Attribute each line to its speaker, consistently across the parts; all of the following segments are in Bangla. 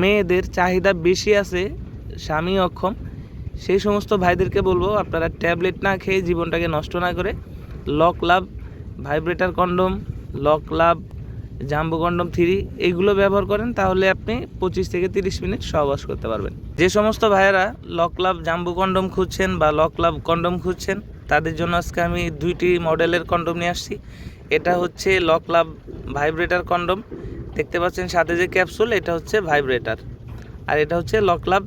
Speaker 1: মেয়েদের চাহিদা বেশি আছে, স্বামী অক্ষম, সেই সমস্ত ভাইদেরকে বলব আপনারা ট্যাবলেট না খেয়ে জীবনটাকে নষ্ট না করে, lock love, vibrator condom, lock love, jumbo condom three এইগুলো ব্যবহার করেন, তাহলে আপনি পঁচিশ থেকে তিরিশ মিনিট সহবাস করতে পারবেন। যে সমস্ত ভাইয়েরা লক লাভ, জাম্বো কন্ডম খুঁজছেন বা লক লাভ কন্ডম খুঁজছেন, তাদের জন্য আজকে আমি দুইটি মডেলের কন্ডম নিয়ে আসছি। এটা হচ্ছে লক লাভ ভাইব্রেটার কন্ডম দেখতে পাচ্ছেন সাথে যে ক্যাপসুল, এটা হচ্ছে ভাইব্রেটার। আর এটা হচ্ছে লক লাভ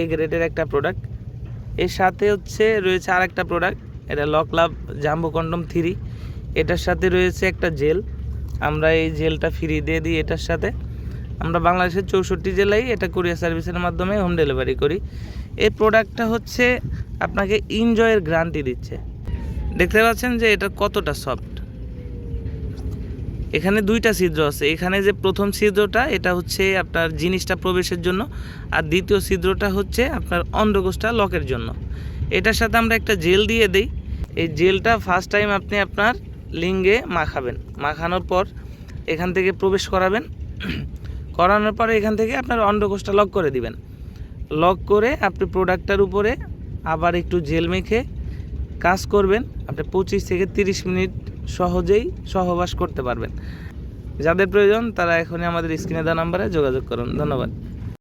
Speaker 1: এ গ্রেডের একটা প্রোডাক্টের সাথে হচ্ছে রয়েছে আর একটা প্রোডাক্ট এটা lock love jumbo condom three. এটার সাথে রয়েছে একটা জেল। আমরা এই জেলটা ফ্রি দিয়ে দিই এটার সাথে। আমরা বাংলাদেশের চৌষট্টি জেলায় এটা কুরিয়ার সার্ভিসের মাধ্যমে হোম ডেলিভারি করি। এই প্রোডাক্টটা হচ্ছে আপনাকে ইনজয়ের গ্যারান্টি দিচ্ছে। দেখতে পাচ্ছেন যে এটা কতটা সফট এখানে দুইটা ছিদ্র আছে। এখানে যে প্রথম ছিদ্রটা, এটা হচ্ছে আপনার জিনিসটা প্রবেশের জন্য। আর দ্বিতীয় ছিদ্রটা হচ্ছে আপনার অন্ডকোষটা লকের জন্য। এটার সাথে আমরা একটা জেল দিয়ে দিই। এই জেলটা ফার্স্ট টাইম আপনি আপনার লিঙ্গে মাখাবেন। মাখানোর পর এখান থেকে প্রবেশ করাবেন। করানোর পরে এখান থেকে আপনার অন্ডকোষটা লক করে দিবেন। লক করে আপনি প্রোডাক্টটার উপরে আবার একটু জেল মেখে কাজ করবেন। আপনি পঁচিশ থেকে তিরিশ মিনিট সহজেই সহবাস করতে পারবেন। যাদের প্রয়োজন তারা এখনই আমাদের স্ক্রিনে দেওয়া নাম্বারে যোগাযোগ করুন। ধন্যবাদ।